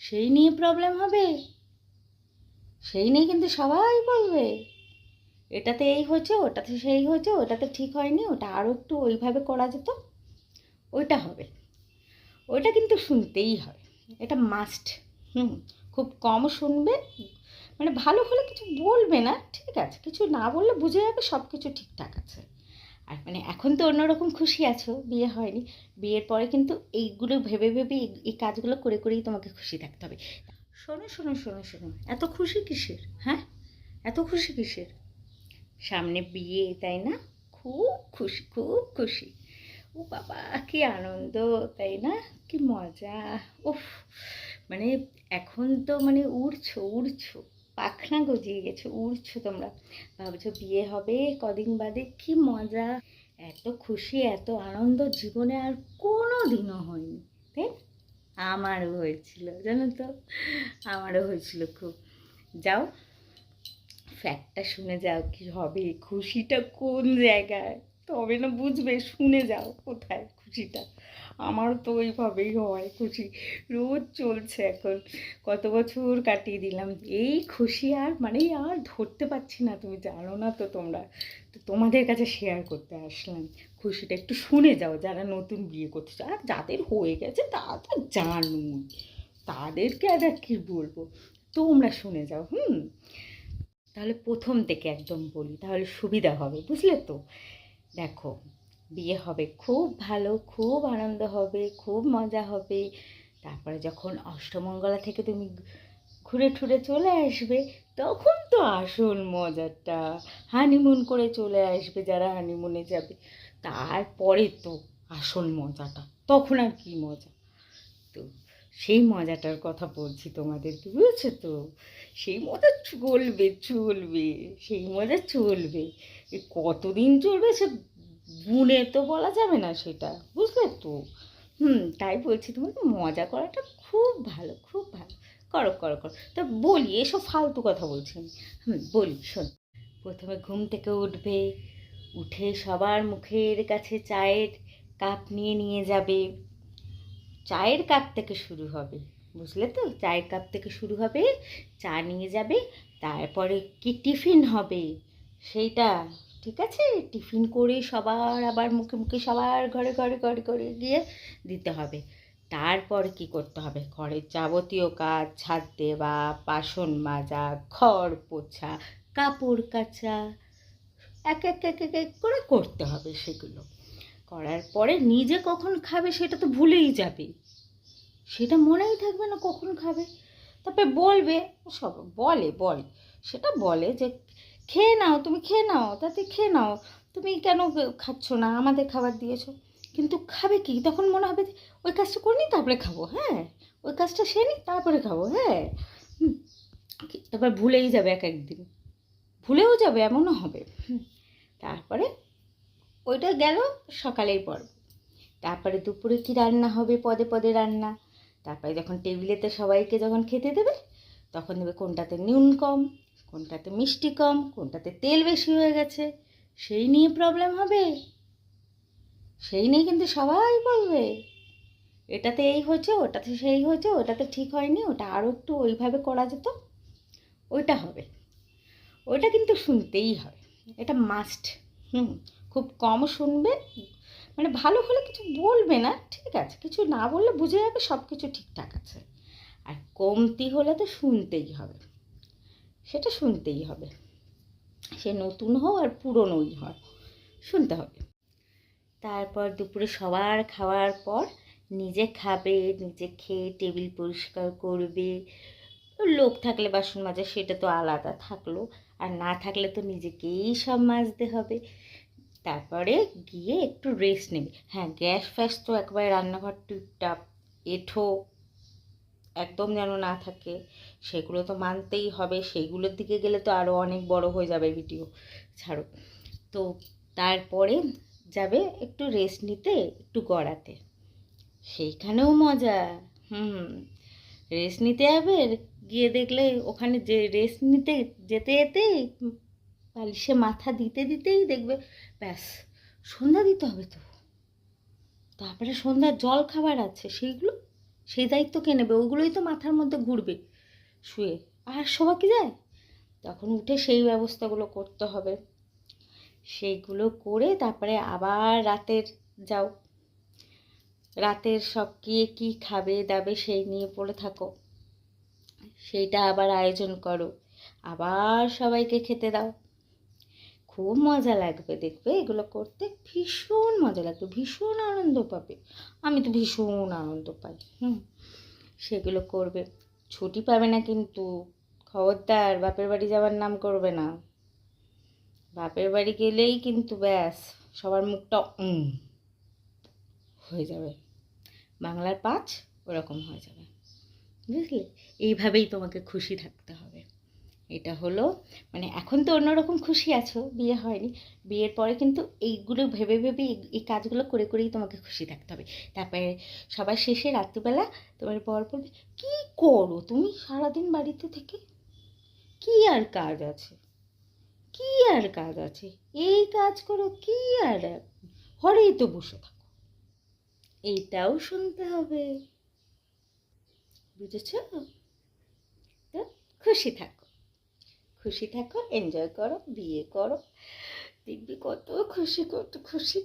সেই নিয়ে প্রবলেম হবে। সেই নিয়ে কিন্তু সবাই বলবে। এটাতে এই হয়েছে, ওটাতে সেই হয়েছে, ওটাতে ঠিক হয়নি, ওটা আরও একটু ওইভাবে করা যেত, ওইটা হবে। ওইটা কিন্তু শুনতেই হয়। এটা মাস্ট হুম, খুব কম শুনবে মানে ভালো হলে কিছু বলবে না, ঠিক আছে। কিছু না বললে বুঝে যাবে সব কিছু ঠিকঠাক আছে। আর মানে এখন তো অন্যরকম খুশি আছো, বিয়ে হয়নি। বিয়ের পরে কিন্তু এইগুলো ভেবে ভেবে এই- কাজগুলো করে করেই তোমাকে খুশি থাকতে হবে। শোনো শোনো শোনো শোনো, এত খুশি কিসের হ্যাঁ? এত খুশি কিসের? সামনে বিয়ে, তাই না? খুব খুশি খুব খুশি। ও বাবা, কি আনন্দ, তাই না? কি মজা, উফ। মানে এখন তো মানে উড়ছো উড়ছো। পাখনা গজিয়ে গেছে, উড়ছো তোমরা। ভাবছ বিয়ে হবে কদিন বাদে? কি মজা! এত খুশি, এত আনন্দ, জীবনে আর কোনো দিনও হয়নি, তাই আমারও হয়েছিল, জানো তো? আমারও হয়েছিল খুব। যাও ফ্যাক্টটা শুনে যাও কি হবে, খুশিটা কোন জায়গায়? তবে না বুঝবে, শুনে যাও কোথায়। খুশিটা। আমার তো ওইভাবেই হয় খুশি। রোজ চলছে এখন। কত বছর কাটিয়ে দিলাম। এই খুশি আর মানে আর ধরতে পারছি না। তুমি জানো না তো তোমরা। তো তোমাদের কাছে শেয়ার করতে আসলাম। খুশিটা একটু শুনে যাও যারা নতুন বিয়ে চায়। আর যাদের হয়ে গেছে তা তো জানুই। তাদেরকে আর কি বলব? তোমরা শুনে যাও, হুম? তাহলে প্রথম থেকে একদম বলি। তাহলে সুবিধা হবে, বুঝলে তো? দেখো বিয়ে হবে। খুব ভালো, খুব আনন্দ হবে, খুব মজা হবে। তারপরে যখন অষ্টমঙ্গলা থেকে তুমি ঘুরে ঠুরে চলে আসবে, তখন তো আসল মজাটা। হানিমুন করে চলে আসবে যারা হানিমুনে যাবে। তারপরে তো আসল মজাটা। তখন আর কি মজা? তো সেই মজাটার কথা বলছি তোমাদেরকে, বুঝেছ তো? সেই মজা চলবে চলবে, সেই মজা চলবে। কতদিন চলবে সে গুণে তো বলা যাবে না সেটা, বুঝলে তো? হুম, তাই বলছি তোমার মজা করাটা খুব ভালো খুব ভালো। করো করো করো। তা বলি এসব ফালতু কথা বলছি আমি। হুম, বলি, শোন। প্রথমে ঘুম থেকে উঠবে, উঠে সবার মুখের কাছে চায়ের কাপ নিয়ে নিয়ে যাবে। চায়ের কাপ থেকে শুরু হবে, বুঝলে তো? চায়ের কাপ থেকে শুরু হবে, চা নিয়ে যাবে, তারপরে কি টিফিন হবে? সেইটা ঠিক আছে? টিফিন করে সবার আবার মুখে মুখে সবার ঘরে ঘরে ঘরে ঘরে গিয়ে দিতে হবে। তারপর কি করতে হবে? ঘরের যাবতীয় কাজ, ছাদ দেওয়া, বাসন মাজা, ঘর পোছা, কাপড় কাচা, এক এক এক এক এক করে করতে হবে সেগুলো। করার পরে নিজে কখন খাবে সেটা তো ভুলেই যাবে। সেটা মনেই থাকবে না কখন খাবে। তারপরে বলবে, সব বলে বলে। সেটা বলে যে খেয়ে নাও, তুমি খেয়ে নাও, তাতে খেয়ে নাও। তুমি কেন খাচ্ছ না? আমাদের খাবার দিয়েছ। কিন্তু খাবে কি? তখন মনে হবে যে, ওই কাজটা করে নিই, তারপরে খাব হ্যাঁ? ওই কাজটা সে নিই, তারপরে খাব হ্যাঁ। তারপর ভুলেই যাবে এক একদিন। ভুলেও যাবে, এমনও হবে। তারপরে ওইটা গেল সকালের পর তারপরে দুপুরে কি রান্না হবে? পদে পদে রান্না। তারপরে যখন টেবিলেতে সবাইকে যখন খেতে দেবে, তখন দেবে কোনটাতে নুন কম কোনটাতে মিষ্টি কম, কোনটাতে তেল বেশি হয়ে গেছে, সেই নিয়ে প্রবলেম হবে। সেই নিয়ে কিন্তু সবাই বলবে, এটাতে এই হয়েছে, ওটাতে সেই হয়েছে, ওটাতে ঠিক হয়নি, ওটা আরও একটু ওইভাবে করা যেত, ওইটা হবে। ওইটা কিন্তু শুনতেই হবে এটা মাস্ট হুম, খুব কম শুনবে মানে ভালো হলে কিছু বলবে না, ঠিক আছে, কিছু না বললে বুঝে যাবে সব কিছু ঠিকঠাক আছে। আর কমতি হলে তো শুনতেই হবে। সেটা শুনতেই হবে। সে নতুন হোক আর পুরনোই হয় শুনতে হবে। তারপর দুপুরে সবার খাওয়ার পর নিজে খাবে, নিজে খেয়ে টেবিল পরিষ্কার করবে। লোক থাকলে বাসন মাজা, সেটা তো আলাদা থাকল। আর না থাকলে তো নিজেকেই সব মাজতে হবে। তারপরে গিয়ে একটু রেস্ট নেবে। হ্যাঁ গ্যাস ফ্যাস তো একবারে রান্নাঘর টুপটাপ, এঠো। একদম যেন না থাকে। সেগুলো তো মানতেই হবে। সেইগুলোর দিকে গেলে তো আরও অনেক বড় হয়ে যাবে ভিডিও ছাড়ো। তো তারপরে যাবে একটু রেস্ট নিতে, একটু গড়াতে। সেইখানেও মজা। হুম। রেস্ট নিতে যাবে, গিয়ে দেখলে ওখানে যে রেস্ট নিতে যেতে যেতেই বালিশে মাথা দিতে দিতেই দেখবে, ব্যাস, সন্ধ্যা দিতে হবে তো। তারপরে সন্ধ্যার জল খাবার আছে, সেইগুলো সেই দায়িত্ব কে নেবে? ওগুলোই তো মাথার মধ্যে ঘুরবে শুয়ে। আর শোভা কি যায়? তখন উঠে সেই ব্যবস্থাগুলো করতে হবে। সেইগুলো করে তারপরে আবার রাতের যাও। রাতের সব কে কী খাবে, দাবে সেই নিয়ে পড়ে থাকো। সেইটা আবার আয়োজন করো। আবার সবাইকে খেতে দাও। খুব মজা লাগবে, দেখবে? এগুলো করতে ভীষণ মজা লাগবে, ভীষণ আনন্দ পাবে। আমি তো ভীষণ আনন্দ পাই, হুম। সেগুলো করবে। ছুটি পাবে না কিন্তু, খবরদার, বাপের বাড়ি যাওয়ার নাম করবে না। বাপের বাড়ি গেলেই কিন্তু ব্যাস, সবার মুখটা হয়ে যাবে। বাংলার পাঁচ ওরকম হয়ে যাবে। বুঝলে? এইভাবেই তোমাকে খুশি থাকতে হবে। এটা হলো মানে এখন তো অন্যরকম খুশি আছো, বিয়ে হয়নি। বিয়ের পরে কিন্তু এইগুলো ভেবে ভেবে এই- কাজগুলো করে করেই তোমাকে খুশি থাকতে হবে। তারপরে সবার শেষে রাত্রিবেলা তোমার বর বলবে, কী করো তুমি সারাদিন বাড়িতে থেকে? কি আর কাজ আছে? কি আর কাজ আছে? এই কাজ করো, কি আর হরেই তো বসে থাকো। এইটাও শুনতে হবে। বুঝেছ? তো খুশি থাকো। খুশি থাকো এনজয় করো বিয়ে করো। দিব্যি কত খুশি কত খুশি।